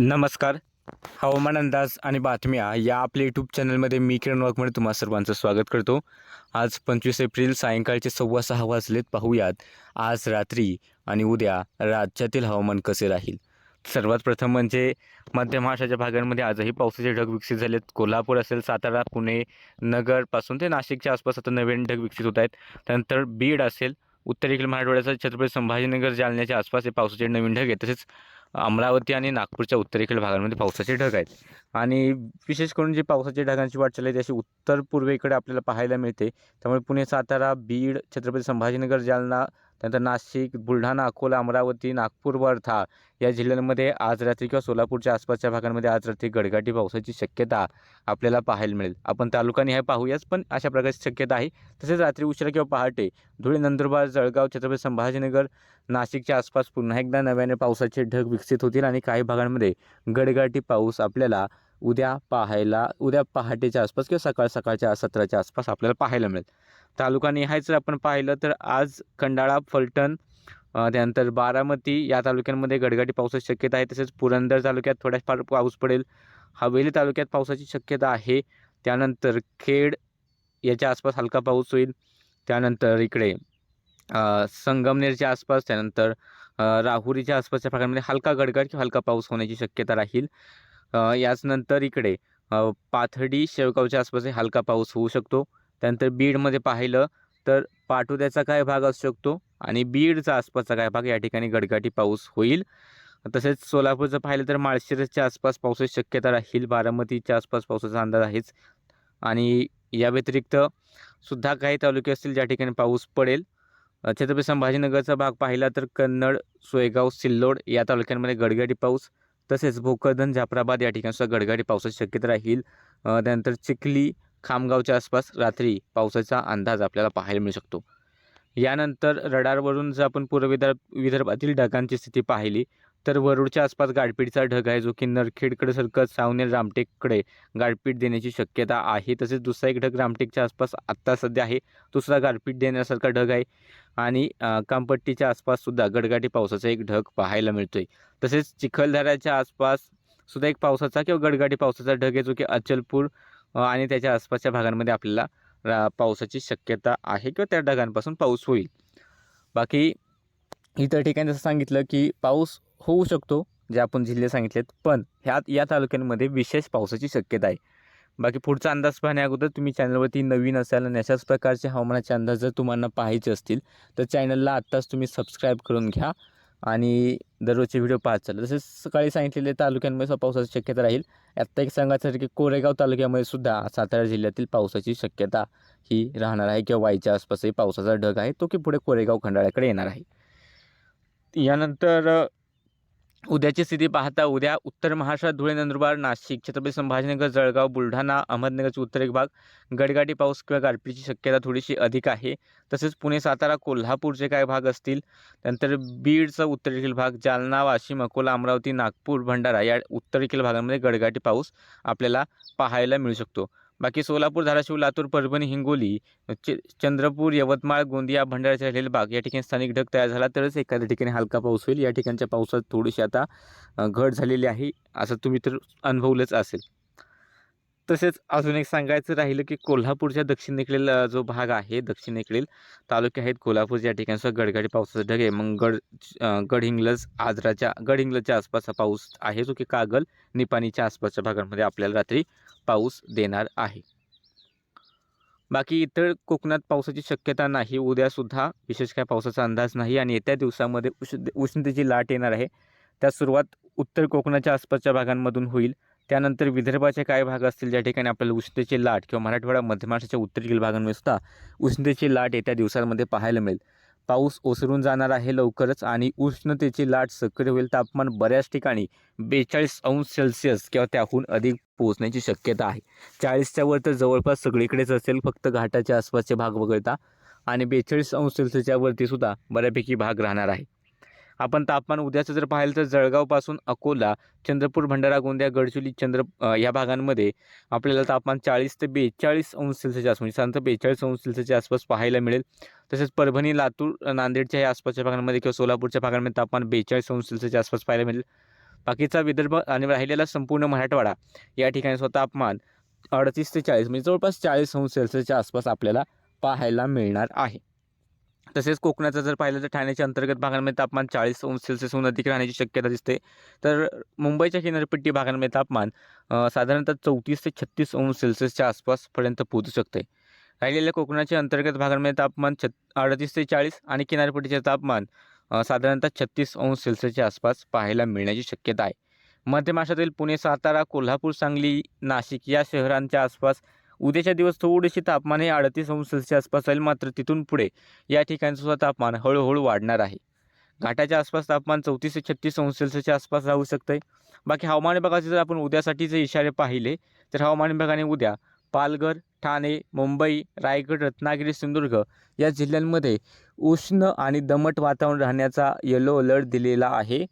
नमस्कार. हवामान अंदाज आणि बातम्या या आपल्या यूट्यूब चॅनलमध्ये मी किरण वाघमोडे तुम्हा सर्वांचं स्वागत करतो. आज पंचवीस एप्रिल सायंकाळचे सव्वा सहा वाजलेत. पाहूयात. आज रात्री आणि उद्या राज्यातील हवामान कसे राहील? सर्वात प्रथम म्हणजे मध्य महाराष्ट्राच्या भागांमध्ये आजही पावसाचे ढग विकसित झालेत. कोल्हापूर असेल सातारा पुणे नगरपासून ते नाशिकच्या आसपास आता नवीन ढग विकसित होत आहेत. त्यानंतर बीड असेल उत्तरेकडील मराठवाड्याचा छत्रपती संभाजीनगर जालन्याच्या आसपास हे पावसाचे नवीन ढग आहेत. तसेच अमरावती आणि नागपूरच्या उत्तरेकडील भागांमध्ये पावसाचे ढग आहेत. आणि विशेष करून जी पावसाच्या ढगांची वाटचाल आहे ती अशी उत्तर पूर्वेकडे आपल्याला पाहायला मिळते. त्यामुळे पुणे सातारा बीड छत्रपती संभाजीनगर जालना त्यानंतर नाशिक बुलढाणा अकोला अमरावती नागपूर वर्धा या जिल्ह्यांमध्ये आज रात्री किंवा सोलापूरच्या आसपासच्या भागांमध्ये आज रात्री गडगाटी पावसाची शक्यता आपल्याला पाहायला मिळेल. आपण तालुकाने हे पाहूयाच पण अशा प्रकारची शक्यता आहे. तसेच रात्री उशिरा किंवा पहाटे धुळे नंदुरबार जळगाव छत्रपती संभाजीनगर नाशिकच्या आसपास पुन्हा एकदा नव्याने पावसाचे ढग विकसित होतील आणि काही भागांमध्ये गडगाटी पाऊस आपल्याला उद्या पाहायला उद्या पहाटेच्या आसपास किंवा सकाळ सकाळच्या सत्राच्या आसपास आपल्याला पाहायला मिळेल. तालुका निहाय जर आपण पाहिलं तर आज खंडाळा फलटण त्यानंतर बारामती या तालुक्यांमध्ये गडगाटी पावसाची शक्यता आहे. तसेच पुरंदर तालुक्यात थोड्याफार पाऊस पडेल. हवेली तालुक्यात पावसाची शक्यता आहे. त्यानंतर खेड याच्या आसपास हलका पाऊस होईल. त्यानंतर इकडे संगमनेरच्या आसपास त्यानंतर राहुरीच्या आसपासच्या भागांमध्ये हलका गडगड किंवा हलका पाऊस होण्याची शक्यता राहील. याचनंतर इकडे पाथडी शेवगावच्या आसपास हे हलका पाऊस होऊ शकतो. त्यानंतर बीडमध्ये पाहिलं तर पाठुद्याचा काय भाग असू शकतो आणि बीडचा आसपासचा काय भाग या ठिकाणी गडगाटी पाऊस होईल. तसेच सोलापूरचं पाहिलं तर माळशिरसच्या आसपास पावसाची शक्यता राहील बारामतीच्या आसपास पावसाचा अंदाज आहेच. आणि या व्यतिरिक्त सुद्धा काही तालुके असतील ज्या ठिकाणी पाऊस पडेल. छत्रपती संभाजीनगरचा भाग पाहिला तर कन्नड सोयगाव सिल्लोड या तालुक्यांमध्ये गडगडी पाऊस तसेच भोकरदन जाफराबाद या ठिकाणी सुद्धा गडगडी पावसाची शक्यता राहील. त्यानंतर चिखली खामगावच्या आसपास रात्री पावसाचा अंदाज आपल्याला पाहायला मिळू शकतो. यानंतर रडारवरून जर आपण पूर्व विदर्भ विदर्भातील ढगांची स्थिती पाहिली तर वरुडच्या आसपास गारपीटचा ढग आहे जो की नरखेडकडे सरकत सावनेर रामटेककडे गारपीट देण्याची शक्यता आहे. तसेच दुसरा एक ढग रामटेकच्या आसपास आत्ता सध्या आहे दुसरा गारपीट देण्यासारखा ढग आहे. आणि कामपट्टीच्या आसपाससुद्धा गडगाटी पावसाचा एक ढग पाहायला मिळतोय. तसेच चिखलदऱ्याच्या आसपास सुद्धा एक पावसाचा किंवा गडगाटी पावसाचा ढग आहे जो की अचलपूर आणि त्याच्या आसपासच्या भागांमध्ये आपल्याला रा- पावसाची शक्यता आहे किंवा त्या ढगांपासून पाऊस होईल. बाकी इतर ठिकाणी जसं सांगितलं की पाऊस होऊ शकतो जे आपण जिल्हे सांगितलेत पण ह्या या तालुक्यांमध्ये विशेष पावसाची शक्यता आहे. बाकी पुढचा अंदाज पाहण्या अगोदर तुम्ही चॅनलवरती नवीन असाल आणि अशाच प्रकारचे हवामानाचे अंदाज जर तुम्हाला पाहायचे असतील तर चॅनलला आत्ताच तुम्ही सबस्क्राईब करून घ्या. आणि दररोजचे व्हिडिओ पाहत चाललं. तसेच सकाळी सांगितलेले तालुक्यांमध्ये सुद्धा पावसाची शक्यता राहील. आत्ता एक सांगायचं की कोरेगाव तालुक्यामध्ये सुद्धा सातारा जिल्ह्यातील पावसाची शक्यता ही राहणार आहे किंवा वाईच्या आसपासही पावसाचा ढग आहे तो की पुढे कोरेगाव खंडाळ्याकडे येणार आहे. यानंतर उद्याची स्थिती पाहता उद्या उत्तर महाराष्ट्रात धुळे नंदुरबार नाशिक छत्रपती संभाजीनगर जळगाव बुलढाणा अहमदनगरचे उत्तरेक भाग गडगाटी पाऊस किंवा गारपीची शक्यता थोडीशी अधिक आहे. तसेच पुणे सातारा कोल्हापूरचे काय भाग असतील त्यानंतर बीडचा उत्तरेकडील भाग जालना वाशिम अकोला अमरावती नागपूर भंडारा या उत्तरेकडील भागांमध्ये गडगाटी पाऊस आपल्याला पाहायला मिळू शकतो. बाकी सोलापूर धाराशिव लातूर परभणी हिंगोली चंद्रपूर यवतमाळ गोंदिया भंडाऱ्याचे राहिलेले भाग या ठिकाणी स्थानिक ढग तयार झाला. तरच एखाद्या ठिकाणी हलका पाऊस होईल. या ठिकाणच्या पावसात थोडीशी आता घट झालेली आहे. असं तुम्ही तर अनुभवलंच असेल. तसेच अजून एक सांगायचं राहिलं की कोल्हापूरच्या दक्षिणेकडील जो भाग आहे दक्षिणेकडील तालुके आहेत कोल्हापूर. या ठिकाणी सुद्धा गडगाडी पावसाचा ढग आहे. मग गड गडहिंग्लज आजराच्या गडहिंग्लजच्या आसपासचा पाऊस आहे जो की कागल निपाणीच्या आसपासच्या भागांमध्ये आपल्याला रात्री पाऊस देणार आहे. बाकी इतर कोकणात पावसाची शक्यता नाही. उद्यासुद्धा विशेष काय पावसाचा अंदाज नाही आणि येत्या दिवसामध्ये उष उष्णतेची लाट येणार आहे. त्या सुरुवात उत्तर कोकणाच्या आसपासच्या भागांमधून होईल. त्यानंतर विदर्भाचे काय भाग असतील ज्या ठिकाणी आपल्याला उष्णतेची लाट किंवा मराठवाडा मध्य महाराष्ट्राच्या उत्तरेकडील भागांमध्ये सुद्धा उष्णतेची लाट येत्या दिवसांमध्ये पाहायला मिळेल. पाऊस ओसरून जाणार आहे लवकरच आणि उष्णतेची लाट सक्रिय होईल. तापमान बऱ्याच ठिकाणी बेचाळीस अंश सेल्सिअस किंवा त्याहून अधिक पोहोचण्याची शक्यता आहे. चाळीसच्या वर तर जवळपास सगळीकडेच असेल फक्त घाटाच्या आसपासचे भाग वगळता. आणि बेचाळीस अंश सेल्सिअसच्या वरतीसुद्धा बऱ्यापैकी भाग राहणार आहे. आपण तापमान उद्याचं जर पाहिलं तर जळगावपासून अकोला चंद्रपूर भंडारा गोंदिया गडचिरोली चंद्र या भागांमध्ये आपल्याला तापमान चाळीस ते बेचाळीस अंश सेल्सिअसच्या आसपास म्हणजे साधारणतः बेचाळीस अंश सेल्सिअसच्या आसपास पाहायला मिळेल. तसेच परभणी लातूर नांदेडच्या या आसपासच्या भागांमध्ये किंवा सोलापूरच्या भागांमध्ये तापमान बेचाळीस अंश सेल्सिअसच्या आसपास पाहायला मिळेल. बाकीचा विदर्भ आणि राहिलेला संपूर्ण मराठवाडा या ठिकाणी स्वतः तापमान अडतीस ते चाळीस म्हणजे जवळपास चाळीस अंश सेल्सिअसच्या आसपास आपल्याला पाहायला मिळणार आहे. तसेच कोकणाचं जर पाहिलं तर ठाण्याच्या अंतर्गत भागांमध्ये तापमान चाळीस अंश सेल्सिअसहून अधिक राहण्याची शक्यता दिसते. तर मुंबईच्या किनारपट्टी भागांमध्ये तापमान साधारणतः चौतीस ते छत्तीस अंश सेल्सिअसच्या आसपासपर्यंत पोहोचू शकते. राहिलेल्या कोकणाच्या अंतर्गत भागांमध्ये तापमान छत् अडतीस ते चाळीस आणि किनारपट्टीचे तापमान साधारणतः छत्तीस अंश सेल्सिअसच्या आसपास पाहायला मिळण्याची शक्यता आहे. मध्य महाराष्ट्रातील पुणे सातारा कोल्हापूर सांगली नाशिक या शहरांच्या आसपास उद्याच्या दिवस थोडीशी तापमान हे अडतीस अंश सेल्सिअसच्या आसपास राहील मात्र तिथून पुढे या ठिकाणसुद्धा तापमान हळूहळू वाढणार आहे. घाटाच्या आसपास तापमान चौतीस ते छत्तीस अंश सेल्सिअसच्या आसपास राहू आहे बाकी हवामान विभागाचे जर आपण उद्यासाठीचे इशारे पाहिले तर हवामान विभागाने उद्या पालघर ठाणे मुंबई रायगड रत्नागिरी सिंधुदुर्ग या जिल्ह्यांमध्ये उष्ण आणि दमट वातावरण राहण्याचा येलो अलर्ट दिलेला आहे.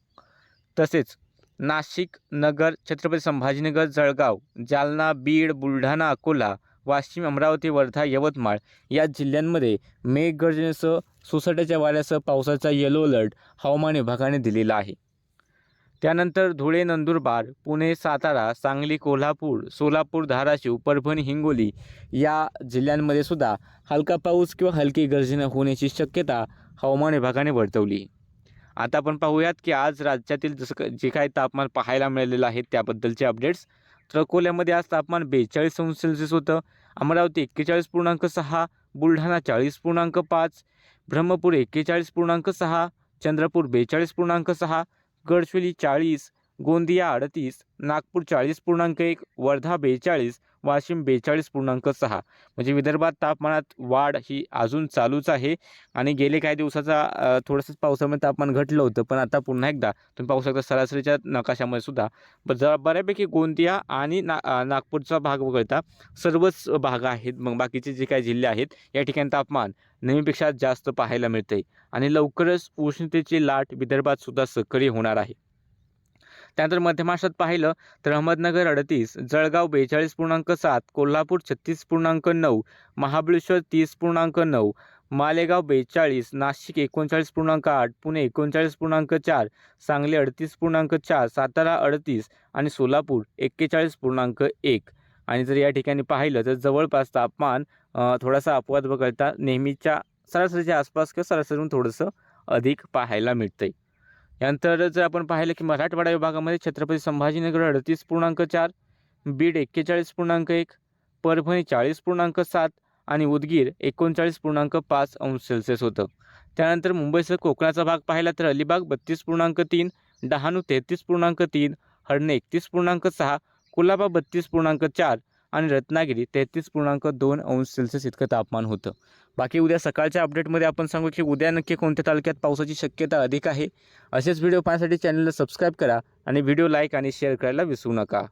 तसेच नाशिक नगर छत्रपती संभाजीनगर जळगाव जालना बीड बुलढाणा अकोला वाशिम अमरावती वर्धा यवतमाळ या जिल्ह्यांमध्ये मेघगर्जनेसह सोसाट्याच्या वाऱ्यासह पावसाचा येलो अलर्ट हवामान विभागाने दिलेला आहे. त्यानंतर धुळे नंदुरबार पुणे सातारा सांगली कोल्हापूर सोलापूर धाराशिव परभणी हिंगोली या जिल्ह्यांमध्ये सुद्धा हलका पाऊस किंवा हलकी गर्जना होण्याची शक्यता हवामान विभागाने वर्तवली आता आपण पाहूयात की आज राज्यातील जसं क- जे काही तापमान पाहायला मिळालेलं आहे त्याबद्दलचे अपडेट्स तर अकोल्यामध्ये आज तापमान बेचाळीस अंश सेल्सिअस होतं. अमरावती एक्केचाळीस पूर्णांक सहा बुलढाणा चाळीस पूर्णांक पाच ब्रह्मपूर एक्केचाळीस पूर्णांक सहा चंद्रपूर बेचाळीस पूर्णांक सहा गडचिरोली चाळीस गोंदिया अडतीस नागपूर चाळीस पूर्णांक एक वर्धा बेचाळीस वाशिम बेचाळीस पूर्णांक सहा. म्हणजे विदर्भात तापमानात वाढ ही अजून चालूच आहे. आणि गेले काही दिवसाचा थोडंसं पावसामुळे तापमान घटलं होतं पण आता पुन्हा एकदा तुम्ही पाहू शकता सरासरीच्या नकाशामध्ये सुद्धा. ब- ज- बऱ्यापैकी गोंदिया आणि ना नागपूरचा भाग वगळता सर्वच भाग आहेत. मग बाकीचे जे काही जिल्हे आहेत या ठिकाणी तापमान नेहमीपेक्षा जास्त पाहायला मिळते आणि लवकरच उष्णतेची लाट विदर्भात सुद्धा सक्रिय होणार आहे. त्यानंतर मध्य महाराष्ट्रात पाहिलं तर अहमदनगर अडतीस जळगाव बेचाळीस पूर्णांक सात कोल्हापूर छत्तीस पूर्णांक नऊ महाबळेश्वर तीस पूर्णांक नऊ मालेगाव बेचाळीस नाशिक एकोणचाळीस पूर्णांक आठ पुणे एकोणचाळीस पूर्णांक चार सांगली अडतीस पूर्णांक चार सातारा अडतीस आणि सोलापूर एक्केचाळीस पूर्णांक एक. आणि जर या ठिकाणी पाहिलं तर जवळपास तापमान थोडासा अपवाद वगळता नेहमीच्या सरासरीच्या आसपास किंवा सरासरीहून थोडंसं अधिक पाहायला मिळतंय. यानंतर जर आपण पाहिलं की मराठवाडा विभागामध्ये छत्रपती संभाजीनगर अडतीस पूर्णांक चार बीड एक्केचाळीस पूर्णांक एक परभणी चाळीस पूर्णांक सात आणि उदगीर एकोणचाळीस पूर्णांक पाच अंश सेल्सिअस होतं. त्यानंतर मुंबईसह कोकणाचा भाग पाहिला तर अलिबाग बत्तीस पूर्णांक तीन डहाणू तेहतीस पूर्णांक तीन हडणे एकतीस पूर्णांक सहा कुलाबा बत्तीस पूर्णांक चार आणि रत्नागिरी तेहतीस पूर्णांक दोन अंश सेल्सिअस इतकं तापमान होतं. बाकी उद्या सकाळच्या अपडेटमध्ये आपण सांगू की उद्या नक्की कोणत्या तालुक्यात पावसाची शक्यता अधिक आहे. असेच व्हिडिओ पाहण्यासाठी चॅनलला सबस्क्राईब करा आणि व्हिडिओ लाईक आणि शेअर करायला विसरू नका.